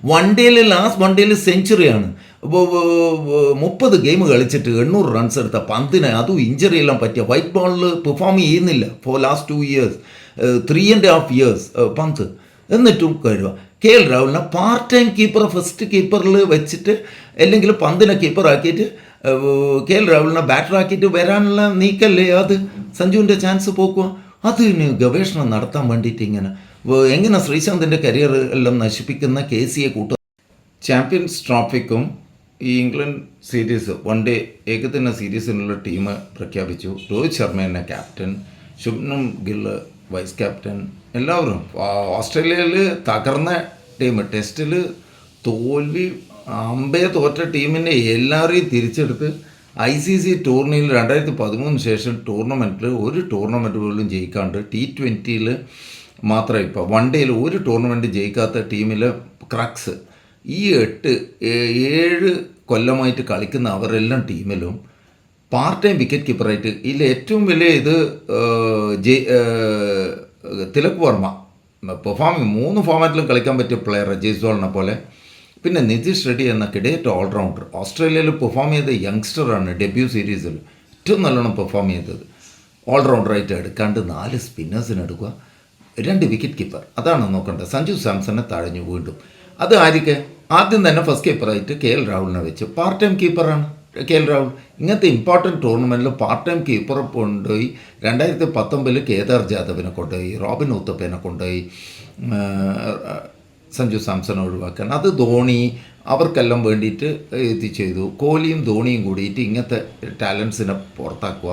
One ഡേയിൽ last one ഡേയിൽ സെഞ്ചുറിയാണ് മുപ്പത് ഗെയിം കളിച്ചിട്ട് എണ്ണൂറ് റൺസ് എടുത്ത പന്തിന് അതും ഇഞ്ചറി എല്ലാം പറ്റിയ വൈറ്റ് ബോളിൽ പെർഫോം ചെയ്യുന്നില്ല for last two years three and half years Pant. എന്നിട്ടും കഴിവ കെ എൽ രാഹുലിനെ പാർട്ട് ടൈം കീപ്പർ ഫസ്റ്റ് കീപ്പറിൽ വെച്ചിട്ട് അല്ലെങ്കിൽ പന്തിനെ കീപ്പറാക്കിയിട്ട് കെ എൽ രാഹുലിനെ ബാറ്ററാക്കിയിട്ട് വരാനുള്ള നീക്കല്ലേ അത്? സഞ്ജുവിന്റെ ചാൻസ് പോക്കുക അതിന് ഗവേഷണം നടത്താൻ വേണ്ടിയിട്ട് ഇങ്ങനെ എങ്ങനെ ശ്രീശാന്തിന്റെ കരിയർ എല്ലാം നശിപ്പിക്കുന്ന കെ സിയെ കൂട്ടുക ചാമ്പ്യൻസ് ട്രോഫിക്കും ഈ ഇംഗ്ലണ്ട് സീരീസ് വൺ ഡേ ഏകദിന സീരീസിനുള്ള ടീം പ്രഖ്യാപിച്ചു. രോഹിത് ശർമ്മ എന്ന captain Shubman Gill vice captain എല്ലാവരും. ഓസ്ട്രേലിയയിൽ തകർന്ന ടീം ടെസ്റ്റിൽ തോൽവി അമ്പയെ തോറ്റ ടീമിനെ എല്ലാവരെയും തിരിച്ചെടുത്ത് ഐ സി സി ടൂർണിയിൽ രണ്ടായിരത്തി പതിമൂന്നിന് ശേഷം ടൂർണമെന്റിൽ ഒരു ടൂർണമെന്റ് പോലും ജയിക്കാണ്ട് ടി ട്വന്റിയിൽ മാത്രമേ ഇപ്പോൾ വൺ ഡേയിൽ ഒരു ടൂർണമെന്റ് ജയിക്കാത്ത ടീമിലെ ക്രക്സ് ഈ എട്ട് ഏഴ് കൊല്ലമായിട്ട് കളിക്കുന്ന അവരെല്ലാം ടീമിലും പാർട്ട് ടൈം വിക്കറ്റ് കീപ്പറായിട്ട് ഇതിൽ ഏറ്റവും വലിയ ഇത് ജയ് തിലക് വർമ്മ. പെർഫോമിങ് മൂന്ന് ഫോമാറ്റിലും കളിക്കാൻ പറ്റിയ പ്ലെയർ ജയ്സ്വാളിനെ പോലെ. പിന്നെ നിതീഷ് റെഡ്ഡി എന്ന കിടേറ്റ് ഓൾറൗണ്ടർ ഓസ്ട്രേലിയയിൽ പെർഫോം ചെയ്ത യങ്സ്റ്ററാണ് ഡെബ്യൂ സീരീസിൽ ഏറ്റവും നല്ലോണം പെർഫോം ചെയ്തത്. ഓൾറൗണ്ടറായിട്ട് എടുക്കാണ്ട് നാല് സ്പിന്നേഴ്സിന് എടുക്കുക. രണ്ട് വിക്കറ്റ് കീപ്പർ അതാണ് നോക്കേണ്ടത്. സഞ്ജു സാംസനെ തഴഞ്ഞു വീണ്ടും. അത് ആര്യക്ക് ആദ്യം തന്നെ ഫസ്റ്റ് കീപ്പറായിട്ട് കെ എൽ രാഹുലിനെ വെച്ച്. പാർട്ട് ടൈം കീപ്പറാണ് കെ എൽ രാഹുൽ. ഇങ്ങനത്തെ ഇമ്പോർട്ടന്റ് ടൂർണമെന്റിൽ പാർട്ട് ടൈം കീപ്പറെ കൊണ്ടുപോയി രണ്ടായിരത്തി പത്തൊമ്പതിൽ കേദാർ ജാദവിനെ കൊണ്ടുപോയി റോബിൻ ഉത്തപ്പനെ കൊണ്ടുപോയി സഞ്ജു സാംസണെ ഒഴിവാക്കാൻ. അത് ധോണി അവർക്കെല്ലാം വേണ്ടിയിട്ട് ഇത് ചെയ്തു കോഹ്ലിയും ധോണിയും കൂടിയിട്ട് ഇങ്ങനത്തെ ടാലൻസിനെ പുറത്താക്കുക.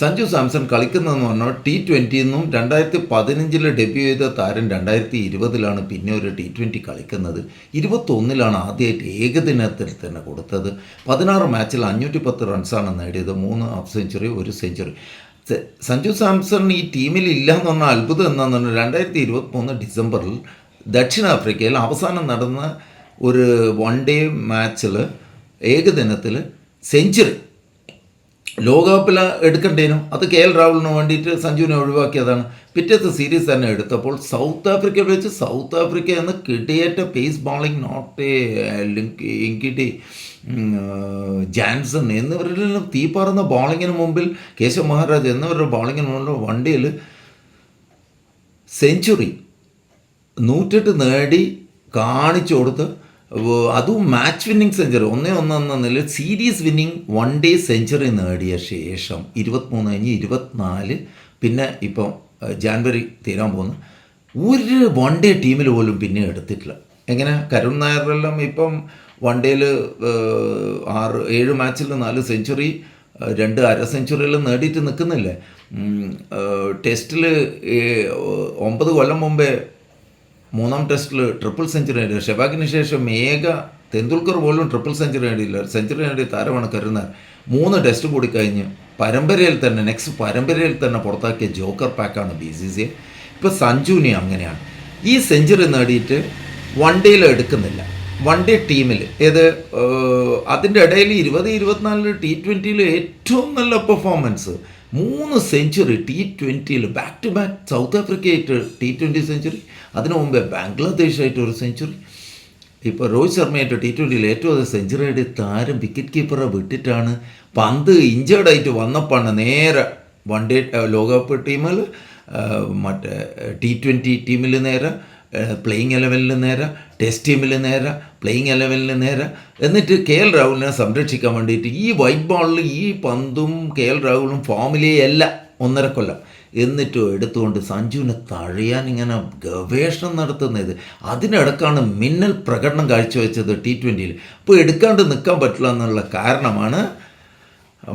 സഞ്ജു സാംസൺ കളിക്കുന്നതെന്ന് പറഞ്ഞാൽ ടി ട്വന്റിയിൽ നിന്നും രണ്ടായിരത്തി പതിനഞ്ചിൽ ഡെബ്യൂ ചെയ്ത താരം രണ്ടായിരത്തി ഇരുപതിലാണ് പിന്നെ ഒരു ടി ട്വന്റി കളിക്കുന്നത്. ഇരുപത്തൊന്നിലാണ് ആദ്യമായിട്ട് ഏകദിനത്തിൽ തന്നെ കൊടുത്തത്. പതിനാറ് മാച്ചിൽ അഞ്ഞൂറ്റി പത്ത് റൺസാണ് നേടിയത്. മൂന്ന് ഹാഫ് സെഞ്ചുറി ഒരു സെഞ്ചുറി സഞ്ജു സാംസൺ ഈ ടീമിൽ ഇല്ല എന്ന് പറഞ്ഞാൽ അത്ഭുതം എന്താണെന്ന് പറഞ്ഞാൽ രണ്ടായിരത്തി ഇരുപത്തിമൂന്ന് ഡിസംബറിൽ ദക്ഷിണാഫ്രിക്കയിൽ അവസാനം നടന്ന ഒരു വൺ ഡേ മാച്ചിൽ ഏകദിനത്തിൽ സെഞ്ചുറി ലോകകപ്പിൽ എടുക്കേണ്ടതിനും അത് കെ എൽ രാഹുലിന് വേണ്ടിയിട്ട് സഞ്ജുവിനെ ഒഴിവാക്കിയതാണ്. പിറ്റത്തെ സീരീസ് തന്നെ എടുത്തപ്പോൾ സൗത്ത് ആഫ്രിക്ക വെച്ച് സൗത്ത് ആഫ്രിക്ക എന്ന് കിടിയേറ്റ pace bowling Nortje Ngidi Jansen എന്നിവരിൽ നിന്നും തീപ്പാറുന്ന ബോളിങ്ങിന് മുമ്പിൽ കേശവ് മഹാരാജ് എന്നിവരുടെ ബോളിങ്ങിന് മുമ്പിൽ വണ്ടിയിൽ സെഞ്ചുറി നൂറ്റെട്ട് നേടി കാണിച്ചു കൊടുത്ത് അതും മാച്ച് വിന്നിങ് സെഞ്ചുറി ഒന്നേ ഒന്നെന്ന നിലയിൽ series winning one day century നേടിയ ശേഷം ഇരുപത്തിമൂന്ന് കഴിഞ്ഞ് ഇരുപത്തിനാല് പിന്നെ ഇപ്പം ജാൻവരി തീരാൻ പോകുന്നു ഒരു വൺ ഡേ ടീമിൽ പോലും പിന്നെ എടുത്തിട്ടില്ല. എങ്ങനെ? കരുൺ നായരെല്ലാം ഇപ്പം വൺ ഡേയിൽ ആറ് ഏഴ് മാച്ചിൽ നാല് സെഞ്ചുറി രണ്ട് അര സെഞ്ചുറിയെല്ലാം നേടിയിട്ട് നിൽക്കുന്നില്ലേ ടെസ്റ്റിൽ ഒമ്പത് കൊല്ലം മുമ്പേ മൂന്നാം ടെസ്റ്റിൽ ട്രിപ്പിൾ സെഞ്ചുറി നേടി ഷെബാഗിന് ശേഷം ഏക തെണ്ടുൽക്കർ പോലും ട്രിപ്പിൾ സെഞ്ചുറി നേടിയില്ല. സെഞ്ചുറി നേടിയ താരമാണ് കരുന്ന മൂന്ന് ടെസ്റ്റ് കൂടി കഴിഞ്ഞ് പരമ്പരയിൽ തന്നെ നെക്സ്റ്റ് പരമ്പരയിൽ തന്നെ പുറത്താക്കിയ ജോക്കർ പാക്കാണ് ബി സി സി ഇപ്പോൾ സഞ്ജുവിനെ അങ്ങനെയാണ്. ഈ സെഞ്ചുറി നേടിയിട്ട് വൺ ഡേയിൽ എടുക്കുന്നില്ല. വൺ ഡേ ടീമിൽ ഏത് അതിന്റെ ഇടയിൽ ഇരുപത് ഇരുപത്തിനാലിൽ ടി ട്വന്റിയിൽ ഏറ്റവും നല്ല പെർഫോമൻസ് മൂന്ന് സെഞ്ചുറി ടി ട്വന്റിയിൽ ബാക്ക് ടു ബാക്ക് സൗത്ത് ആഫ്രിക്കയായിട്ട് ടി ട്വന്റി സെഞ്ചുറി അതിനു മുമ്പേ ബംഗ്ലാദേശായിട്ട് ഒരു സെഞ്ചുറി ഇപ്പോൾ രോഹിത് ശർമ്മയായിട്ട് ടി ട്വന്റിയിൽ ഏറ്റവും അധികം സെഞ്ചുറി ആയിട്ട് താരം വിക്കറ്റ് കീപ്പറെ വിട്ടിട്ടാണ്. പന്ത് ഇഞ്ചേർഡായിട്ട് വന്നപ്പോഴാണ് നേരെ വൺ ഡേ ലോകകപ്പ് ടീമിൽ മറ്റേ ടി ട്വന്റി ടീമിൽ നേരെ പ്ലേയിങ് ഇലവനിൽ നേരെ ടെസ്റ്റ് ടീമിൽ നേരെ പ്ലേയിങ് ഇലവനിൽ നേരെ. എന്നിട്ട് കെ എൽ രാഹുലിനെ സംരക്ഷിക്കാൻ വേണ്ടിയിട്ട് ഈ വൈറ്റ് ബോളിൽ ഈ പന്തും കെ എൽ രാഹുലും ഫോമിലേ അല്ല ഒന്നര കൊല്ലം. എന്നിട്ടും എടുത്തുകൊണ്ട് സഞ്ജുവിനെ തഴയാൻ ഇങ്ങനെ ഗവേഷണം നടത്തുന്നത്. അതിനിടക്കാണ് മിന്നൽ പ്രകടനം കാഴ്ചവെച്ചത് ടി ട്വന്റിയിൽ അപ്പോൾ എടുക്കാണ്ട് നിൽക്കാൻ പറ്റില്ല എന്നുള്ള കാരണമാണ്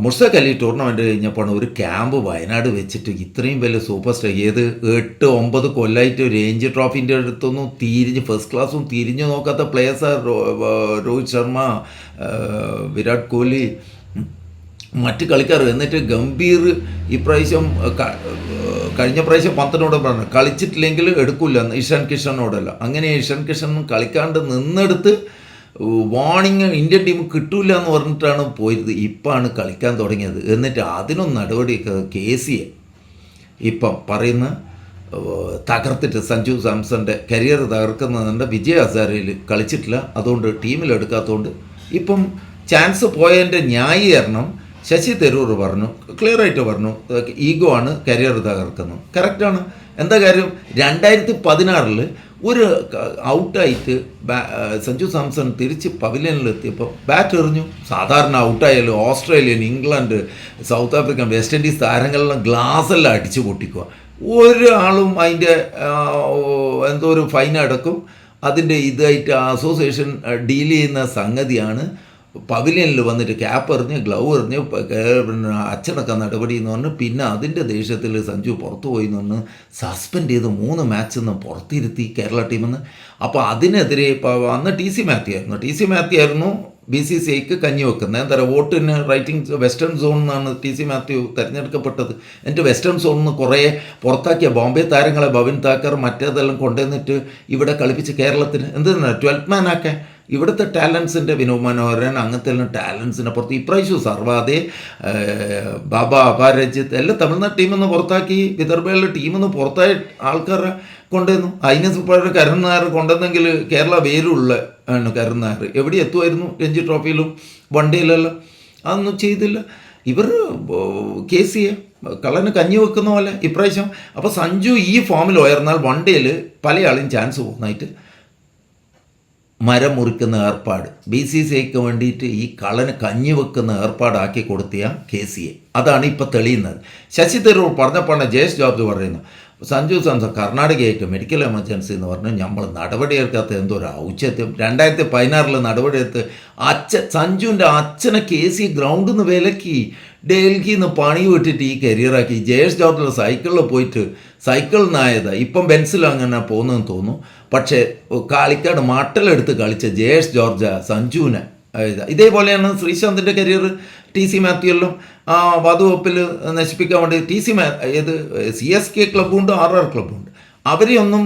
മുർസക് അലി ടൂർണമെന്റ് കഴിഞ്ഞപ്പോഴാണ് ഒരു ക്യാമ്പ് വയനാട് വെച്ചിട്ട് ഇത്രയും വലിയ സൂപ്പർ സ്റ്റാർ ഏത് എട്ട് ഒമ്പത് കൊല്ലായിട്ട് രേഞ്ച് ട്രോഫീന്റെ അടുത്തൊന്നും തിരിഞ്ഞ് ഫസ്റ്റ് ക്ലാസ്സും തിരിഞ്ഞു നോക്കാത്ത പ്ലേയേഴ്സാണ് രോഹിത് ശർമ്മ വിരാട് കോഹ്ലി മറ്റ് കളിക്കാർ. എന്നിട്ട് ഗംഭീർ ഇപ്രാവശ്യം കഴിഞ്ഞ പ്രാവശ്യം പന്തിനോട് പറഞ്ഞു കളിച്ചിട്ടില്ലെങ്കിൽ എടുക്കില്ല ഇഷാൻ കിഷനോടല്ല. അങ്ങനെ ഇഷാൻ കിഷൻ കളിക്കാണ്ട് നിന്നെടുത്ത് വാണിങ് ഇന്ത്യൻ ടീം കിട്ടൂല എന്ന് പറഞ്ഞിട്ടാണ് പോയത്. ഇപ്പാണ് കളിക്കാൻ തുടങ്ങിയത്. എന്നിട്ട് അതിനും നടപടി കെ സി എ ഇപ്പം പറയുന്ന തകർത്തിട്ട് സഞ്ജു സാംസന്റെ കരിയർ തകർക്കുന്നതിന്റെ വിജയ് ഹസാരയിൽ കളിച്ചിട്ടില്ല. അതുകൊണ്ട് ടീമിലെടുക്കാത്തതുകൊണ്ട് ഇപ്പം ചാൻസ് പോയതിന്റെ ന്യായീകരണം ശശി തരൂർ പറഞ്ഞു ക്ലിയർ ആയിട്ട് പറഞ്ഞു ഈഗോ ആണ് കരിയർ തകർക്കുന്നത്. കറക്റ്റാണ് എന്താ കാര്യം? രണ്ടായിരത്തി പതിനാറിൽ ഒരു ഔട്ടായിട്ട് സഞ്ജു സാംസൺ തിരിച്ച് പവിലിയനിലെത്തിയപ്പോൾ ബാറ്റ് എറിഞ്ഞു. സാധാരണ ഔട്ടായാലും Australian England South African West Indies താരങ്ങളെല്ലാം ഗ്ലാസ്സെല്ലാം അടിച്ചു പൊട്ടിക്കുക ഒരാളും അതിന്റെ എന്തോ ഒരു ഫൈൻ അടക്കും. അതിന്റെ ഇതായിട്ട് അസോസിയേഷൻ ഡീൽ ചെയ്യുന്ന സംഗതിയാണ് പവിലിയനിൽ വന്നിട്ട് ക്യാപ്പ് എറിഞ്ഞ് ഗ്ലൗ എറിഞ്ഞ് പിന്നെ അച്ചടക്ക നടപടി എന്ന് പറഞ്ഞ് പിന്നെ അതിന്റെ ദേഷ്യത്തിൽ സഞ്ജു പുറത്തു പോയി എന്ന് സസ്പെൻഡ് ചെയ്ത് മൂന്ന് മാച്ചിൽ നിന്ന് പുറത്തിരുത്തി കേരള ടീമെന്ന് അപ്പോൾ അതിനെതിരെ ഇപ്പോൾ അന്ന് ടി സി മാത്യു ആയിരുന്നു. ടി സി മാത്യു ആയിരുന്നു ബി സി സി ഐക്ക് കഞ്ഞി വെക്കുന്നത്. എന്താ പറയുക വോട്ടിന് റൈറ്റിംഗ് വെസ്റ്റേൺ സോൺ എന്നാണ് ടി സി മാത്യു തിരഞ്ഞെടുക്കപ്പെട്ടത്. എന്നിട്ട് വെസ്റ്റേൺ സോണിൽ നിന്ന് കുറേ പുറത്താക്കിയ ബോംബെ താരങ്ങളെ ഭവിൻ താക്കർ മറ്റേതെല്ലാം കൊണ്ടുവന്നിട്ട് ഇവിടെ കളിപ്പിച്ച് കേരളത്തിന് എന്തെന്നാ ട്വൽത്ത് മാനാക്കെ ഇവിടുത്തെ ടാലൻസിന്റെ വിനോദ് മനോഹരൻ അങ്ങനത്തെ എല്ലാം ടാലൻസിനെ പുറത്ത് ഇപ്രാവശ്യം സർവാദെ ബാബ അപാരജിത്ത് എല്ലാം തമിഴ്നാട് ടീമിൽ നിന്ന് പുറത്താക്കി വിദർഭയിലെ ടീമിൽ നിന്ന് ആൾക്കാരെ കൊണ്ടുവന്നു. അതിന് കരുൺ നായർ കൊണ്ടുവന്നെങ്കിൽ കേരള വേരുള്ള ആണ് കരുൺ എവിടെ എത്തുമായിരുന്നു രഞ്ജി ട്രോഫിയിലും? വണ്ടിയിലെല്ലാം. അതൊന്നും ചെയ്തില്ല. ഇവർ കെ സി എ കള്ളന് കഞ്ഞി വെക്കുന്ന പോലെ ഇപ്രാവശ്യം. അപ്പോൾ സഞ്ജു ഈ ഫോമിൽ ഉയർന്നാൽ വണ്ടിയിൽ പല ആളും ചാൻസ് പോകുന്നതായിട്ട് മരം മുറിക്കുന്ന ഏർപ്പാട്. ബി സി സി ഐക്ക് വേണ്ടിയിട്ട് ഈ കളന് കഞ്ഞി വെക്കുന്ന ഏർപ്പാടാക്കി കൊടുത്തിയ കെ സി എ. അതാണ് ഇപ്പോൾ തെളിയുന്നത്. ശശി തരൂർ പറഞ്ഞപ്പോഴാണ് ജയേഷ് ജോർജ് പറയുന്നു സഞ്ജു സാംസൺ കർണാടകയായിട്ട് മെഡിക്കൽ എമർജൻസി എന്ന് പറഞ്ഞാൽ നമ്മൾ നടപടിയെടുക്കാത്ത എന്തോ ഒരു ഔചിത്യം. രണ്ടായിരത്തി പതിനാറിൽ നടപടിയെടുത്ത് അച്ഛൻ സഞ്ജുവിന്റെ അച്ഛനെ കെ സി ഗ്രൗണ്ടിൽ നിന്ന് വിലക്കി ഡൽഹിയിൽ നിന്ന് പണി വിട്ടിട്ട് ഈ കരിയറാക്കി ജയേഷ് ജോർജിൽ സൈക്കിളിൽ പോയിട്ട് സൈക്കിളിൽ നിന്നായത് ഇപ്പം ബെൻസിൽ അങ്ങനെ പോകുന്നതെന്ന് തോന്നുന്നു. പക്ഷേ കാളിക്കാട് മട്ടലെടുത്ത് കളിച്ച ജയേഷ് ജോർജ സഞ്ജുവിനെ ഇതേപോലെയാണ് ശ്രീശാന്തിന്റെ കരിയർ ടി സി മാത്യുവെല്ലാം. ആ വധുവപ്പിൽ നശിപ്പിക്കാൻ വേണ്ടി ടി സി മാ സി എസ് കെ ക്ലബ്ബുണ്ട് ആർ ആർ ക്ലബ്ബുണ്ട് അവരെ ഒന്നും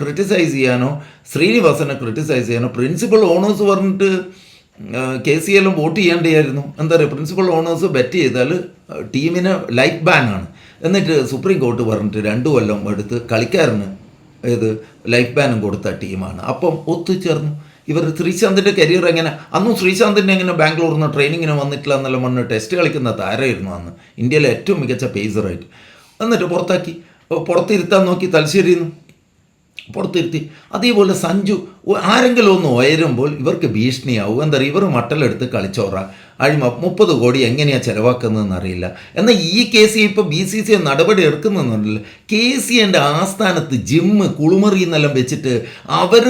ക്രിട്ടിസൈസ് ചെയ്യാനോ ശ്രീനിവാസനെ ക്രിറ്റിസൈസ് ചെയ്യാനോ പ്രിൻസിപ്പൽ ഓണേഴ്സ് പറഞ്ഞിട്ട് കെ സി എല്ലും വോട്ട് ചെയ്യേണ്ടിയായിരുന്നു. എന്താ പറയുക പ്രിൻസിപ്പൽ ഓണേഴ്സ് ബെറ്റ് ചെയ്താൽ ടീമിന് ലൈഫ് ബാൻ ആണ്. എന്നിട്ട് സുപ്രീം കോർട്ട് പറഞ്ഞിട്ട് രണ്ടു കൊല്ലം എടുത്ത് കളിക്കാരന് ഏത് ലൈഫ് ബാനും കൊടുത്ത ടീമാണ്. അപ്പം ഒത്തുചേർന്നു. ഇവർ ശ്രീശാന്തിന്റെ കരിയർ എങ്ങനെ? അന്നും ശ്രീശാന്തിന്റെ എങ്ങനെ ബാംഗ്ലൂരിൽ നിന്ന് ട്രെയിനിങ്ങിന് വന്നിട്ടില്ല എന്നെല്ലാം മണ്ണ് ടെസ്റ്റ് കളിക്കുന്ന താരമായിരുന്നു അന്ന്. ഇന്ത്യയിലെ ഏറ്റവും മികച്ച പേസറായിട്ട് എന്നിട്ട് പുറത്താക്കി. പുറത്തിരുത്താൻ നോക്കി തലശ്ശേരിയിൽ നിന്ന് പുറത്തിരുത്തി. അതേപോലെ സഞ്ജു ആരെങ്കിലും ഒന്ന് ഉയരുമ്പോൾ ഇവർക്ക് ഭീഷണിയാവും. എന്താ പറയുക ഇവർ മട്ടലെടുത്ത് കളിച്ചോറ. അഴിമ മുപ്പത് കോടി എങ്ങനെയാണ് ചിലവാക്കുന്നതെന്ന് അറിയില്ല. എന്നാൽ ഈ കെ സി ഇപ്പോൾ ബി സി സി നടപടി എടുക്കുന്നുണ്ടല്ലോ കെ സി എന്റെ ആസ്ഥാനത്ത് ജിമ്മ് കുളിമറി എന്നെല്ലാം വെച്ചിട്ട് അവർ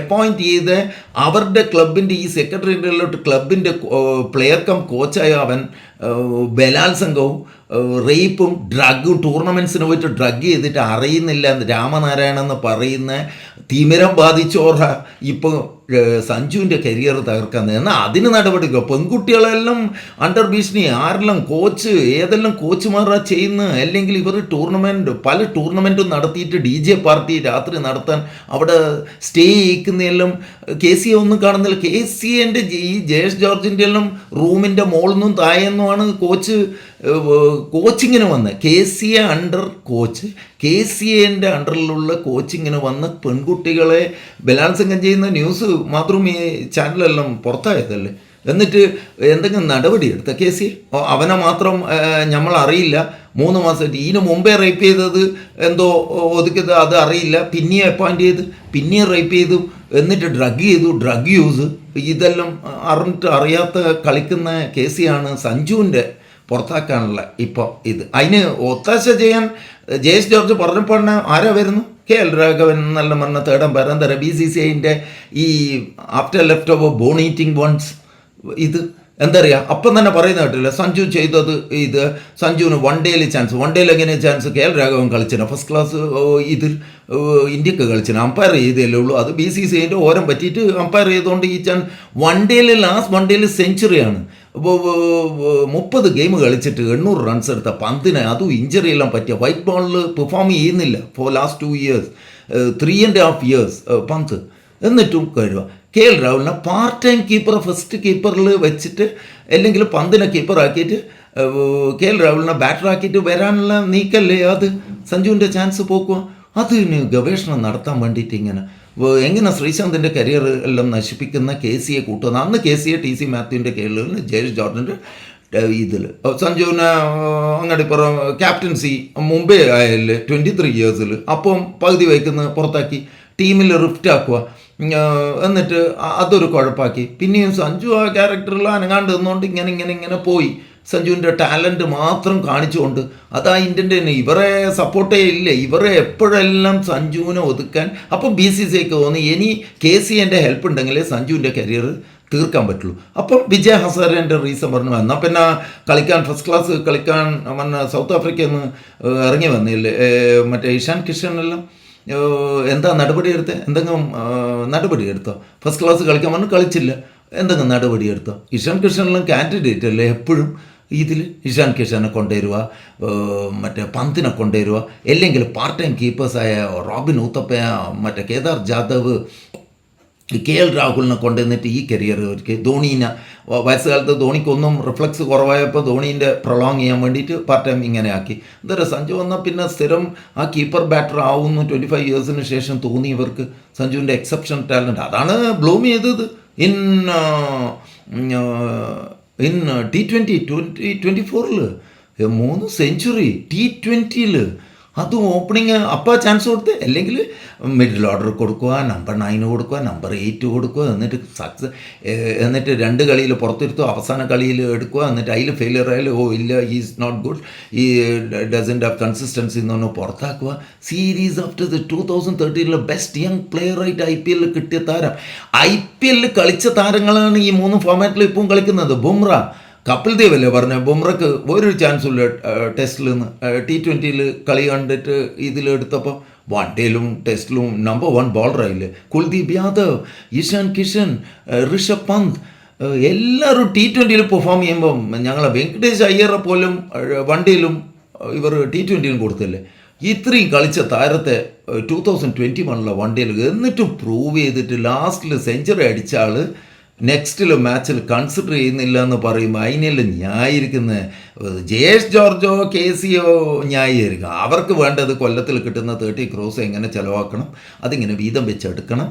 അപ്പോയിന്റ് ചെയ്ത അവരുടെ ക്ലബിന്റെ ഈ സെക്രട്ടറിയിലോട്ട് ക്ലബിന്റെ പ്ലെയർ കം കോച്ചായ അവൻ ബലാത്സംഗവും റേപ്പും ഡ്രഗും ടൂർണമെന്റ്സിന് പോയിട്ട് ഡ്രഗ് ചെയ്തിട്ട് അറിയുന്നില്ല എന്ന് പറയുന്ന തിമിരം ബാധിച്ചോറ. ഇപ്പോൾ സഞ്ജുവിന്റെ കരിയർ തകർക്കാൻ എന്നാൽ അതിന് നടപടിക്കോ? പെൺകുട്ടികളെല്ലാം അണ്ടർ ഭീഷണി. ആരെല്ലാം കോച്ച് ഏതെല്ലാം കോച്ചുമാരാ ചെയ്യുന്നത് അല്ലെങ്കിൽ ഇവർ ടൂർണമെന്റ് പല ടൂർണമെന്റും നടത്തിയിട്ട് ഡി ജെ പാർട്ടി രാത്രി നടത്താൻ അവിടെ സ്റ്റേ ചെയ്യിക്കുന്നതെല്ലാം കെ സി എ ഒന്നും കാണുന്നില്ല. കെ സി എന്റെ ഈ ജയേഷ് ജോർജിന്റെ എല്ലാം റൂമിന്റെ മുകളിൽ നിന്നും താഴെന്നുമാണ് കോച്ച് കോച്ചിങ്ങിന് വന്ന് K C A under coach K C എന്റെ അണ്ടറിലുള്ള കോച്ചിങ്ങിന് വന്ന് പെൺകുട്ടികളെ ബലാത്സംഗം ചെയ്യുന്ന ന്യൂസ് മാത്രം ഈ ചാനലെല്ലാം പുറത്തായതല്ലേ? എന്നിട്ട് എന്തെങ്കിലും നടപടി എടുത്ത കെ സി അവനെ മാത്രം നമ്മൾ അറിയില്ല. മൂന്ന് മാസം ഇതിന് മുമ്പേ റേപ്പ് ചെയ്തത് എന്തോ ഒതുക്കിയത് അത് അറിയില്ല. പിന്നെയും അപ്പോയിന്റ് ചെയ്ത് പിന്നെയും റേപ്പ് ചെയ്തു. എന്നിട്ട് ഡ്രഗ് ചെയ്തു ഡ്രഗ് യൂസ്. ഇതെല്ലാം അറിഞ്ഞിട്ട് അറിയാത്ത കളിക്കുന്ന കേസിയാണ് സഞ്ജുവിന്റെ പുറത്താക്കാനുള്ള ഇപ്പോൾ ഇത്. അതിന് ഒത്താശ ചെയ്യാൻ ജയേഷ് ജോർജ് പറഞ്ഞപ്പോൾ ആരാ വരുന്നു കെ എൽ രാഘവൻ എന്നെല്ലാം പറഞ്ഞ തേർഡ് അമ്പയർ എന്താ ബി സി സി ഐന്റെ ഈ after left over bone eating once ഇത് എന്താ പറയുക അപ്പം തന്നെ പറയുന്ന കേട്ടില്ല? സഞ്ജു ചെയ്തത് ഇത് സഞ്ജുവിന് വൺ ഡേയിൽ ചാൻസ് വൺ ഡേയിൽ എങ്ങനെ ചാൻസ് കെ എൽ രാഘവൻ കളിച്ചിന്. ഫസ്റ്റ് ക്ലാസ് ഇതിൽ ഇന്ത്യയ്ക്ക് കളിച്ചിന്. അമ്പയർ ചെയ്തല്ലേ ഉള്ളൂ. അത് ബി സി സി ഐന്റെ ഓരം പറ്റിയിട്ട് അമ്പയർ ചെയ്തുകൊണ്ട് ഈ ചാൻസ് വൺ ഡേയിൽ ലാസ്റ്റ് വൺ ഡേയിൽ സെഞ്ചുറിയാണ് മുപ്പത് ഗെയിം കളിച്ചിട്ട് എണ്ണൂറ് റൺസ് എടുത്ത പന്തിന് അതും ഇഞ്ചറി എല്ലാം പറ്റിയ വൈറ്റ് ബോളിൽ പെർഫോം ചെയ്യുന്നില്ല for last two years three and half years Pant. എന്നിട്ടും കഴിയുക കെ എൽ രാഹുലിനെ പാർട്ട് ടൈം കീപ്പർ ഫസ്റ്റ് കീപ്പറിൽ വെച്ചിട്ട് അല്ലെങ്കിൽ പന്തിനെ കീപ്പറാക്കിയിട്ട് കെ എൽ രാഹുലിനെ ബാറ്ററാക്കിയിട്ട് വരാനുള്ള നീക്കല്ലേ അത്? സഞ്ജുവിന്റെ ചാൻസ് പോക്കുക അതിന് ഗവേഷണം നടത്താൻ വേണ്ടിയിട്ട് ഇങ്ങനെ എങ്ങനെ ശ്രീശാന്തിന്റെ കരിയർ എല്ലാം നശിപ്പിക്കുന്ന കെ സിയെ കൂട്ടുന്ന അന്ന് കെ സിയെ ടി സി മാത്യുവിന്റെ കീഴിൽ ജയേഷ് ജോർജിന്റെ ഇതിൽ സഞ്ജുവിന് അങ്ങോട്ട് ക്യാപ്റ്റൻസി മുംബൈ ആയല്ലേ ട്വന്റി ത്രീ ഇയേഴ്സിൽ അപ്പം പകുതി വയ്ക്കുന്ന പുറത്താക്കി ടീമിൽ റിഫ്റ്റ് ആക്കുക എന്നിട്ട് അതൊരു കുഴപ്പമാക്കി പിന്നെയും സഞ്ജു ആ ക്യാരക്ടറിൽ അനങ്ങാണ്ട് നിന്നുകൊണ്ട് ഇങ്ങനെ ഇങ്ങനെ ഇങ്ങനെ പോയി. സഞ്ജുവിന്റെ ടാലന്റ് മാത്രം കാണിച്ചുകൊണ്ട് അതാ ഇന്ത്യന്റെ തന്നെ. ഇവരെ സപ്പോർട്ടേ ഇല്ല. ഇവരെ എപ്പോഴെല്ലാം സഞ്ജുവിനെ ഒതുക്കാൻ അപ്പോൾ ബി സി സി തോന്നി. ഇനി കെ സി എന്റെ ഹെൽപ്പ് ഉണ്ടെങ്കിലേ സഞ്ജുവിന്റെ കരിയർ തീർക്കാൻ പറ്റുള്ളൂ. അപ്പം വിജയ് ഹസാരേന്റെ റീസൺ പറഞ്ഞു. എന്നാൽ പിന്നെ കളിക്കാൻ ഫസ്റ്റ് ക്ലാസ് കളിക്കാൻ വന്ന സൗത്ത് ആഫ്രിക്കയിൽ നിന്ന് ഇറങ്ങി വന്നില്ലേ? മറ്റേ ഇഷാൻ കിഷൻ എല്ലാം എന്താ നടപടി എടുത്തത് എന്തെങ്കിലും നടപടി എടുത്തോ? ഫസ്റ്റ് ക്ലാസ് കളിക്കാൻ പറഞ്ഞു കളിച്ചില്ല. എന്തെങ്കിലും നടപടി എടുത്തോ? ഇഷാൻ കിഷനെല്ലാം കാൻഡിഡേറ്റ് അല്ലേ എപ്പോഴും? ഇതിൽ ഇഷാൻ കിഷനെ കൊണ്ടുവരിക മറ്റേ പന്തിനെ കൊണ്ടുവരിക അല്ലെങ്കിൽ പാർട്ട് ടൈം കീപ്പേഴ്സായ റോബിൻ ഊത്തപ്പയ മറ്റേ കേദാർ ജാദവ് കെ എൽ രാഹുലിനെ കൊണ്ടുവന്നിട്ട് ഈ കരിയർ അവർക്ക് ധോണീനെ വയസ്സുകാലത്ത് ധോണിക്കൊന്നും റിഫ്ലക്സ് കുറവായപ്പോൾ ധോണീന്റെ പ്രൊളോങ് ചെയ്യാൻ വേണ്ടിയിട്ട് പാർട്ട് ടൈം ഇങ്ങനെ ആക്കി. എന്താ സഞ്ജു വന്നാൽ പിന്നെ സ്ഥിരം ആ കീപ്പർ ബാറ്റർ ആവുന്നു. ട്വന്റി ഫൈവ് ഇയേഴ്സിന് ശേഷം തോന്നി ഇവർക്ക് സഞ്ജുവിന്റെ എക്സെപ്ഷൻ ടാലന്റ് അതാണ് ബ്ലൂം ചെയ്തത്. In in T twenty twenty twenty ഫോറിൽ മൂന്ന് സെഞ്ചുറി ടി ട്വന്റിയിൽ അതും ഓപ്പണിങ് അപ്പോൾ ചാൻസ് കൊടുത്ത് അല്ലെങ്കിൽ മിഡിൽ ഓർഡർ കൊടുക്കുക നമ്പർ നയന് കൊടുക്കുക നമ്പർ എയ്റ്റ് കൊടുക്കുക എന്നിട്ട് സക്സസ് എന്നിട്ട് രണ്ട് കളിയിൽ പുറത്തിരുത്തുക അവസാന കളിയിൽ എടുക്കുക എന്നിട്ട് അതിൽ ഫെയിലിയർ ആയാലും ഓ ഇല്ല is not good he doesn't have consistency എന്ന് പറഞ്ഞാൽ പുറത്താക്കുക. Series after the two thousand തേർട്ടീനിലെ best young പ്ലെയറായിട്ട് ഐ പി എല്ലിൽ കിട്ടിയ താരം. ഐ പി എല്ലിൽ കളിച്ച താരങ്ങളാണ് ഈ മൂന്ന് ഫോമാറ്റിൽ ഇപ്പം കളിക്കുന്നത്. ബുംറ കപിൽ ദേവ് അല്ലേ പറഞ്ഞ? ബുംറക്ക് ഒരു ഉള്ള ടെസ്റ്റിൽ നിന്ന് ടി ട്വന്റിയിൽ കളി കണ്ടിട്ട് ഇതിലെടുത്തപ്പോൾ വൺ ഡേയിലും ടെസ്റ്റിലും നമ്പർ വൺ ബോളറായില്ലേ കുൽദീപ് യാദവ് ഇഷാൻ കിഷൻ ഋഷഭ് പന്ത് എല്ലാവരും ടി ട്വന്റിയിൽ പെർഫോം ചെയ്യുമ്പം ഞങ്ങളെ വെങ്കടേഷ് അയ്യറെ പോലും വൺ ഡേയിലും ഇവർ ടി ട്വന്റിയിലും കൊടുത്തില്ലേ? ഇത്രയും കളിച്ച താരത്തെ ടൂ തൗസൻഡ് ട്വന്റി വണ്ണിലെ വൺ ഡേയിൽ എന്നിട്ടും പ്രൂവ് ചെയ്തിട്ട് ലാസ്റ്റിൽ സെഞ്ചുറി അടിച്ച ആൾ നെക്സ്റ്റിൽ മാച്ചിൽ കൺസിഡർ ചെയ്യുന്നില്ല എന്ന് പറയുമ്പോൾ അതിനെല്ലാം ന്യായിരിക്കുന്നത് ജയേഷ് ജോർജോ കെ സിയോ ന്യായീകരിക്കുക. അവർക്ക് വേണ്ടത് കൊല്ലത്തിൽ കിട്ടുന്ന തേർട്ടി ക്രോസ് എങ്ങനെ ചിലവാക്കണം? അതിങ്ങനെ വീതം വെച്ചെടുക്കണം.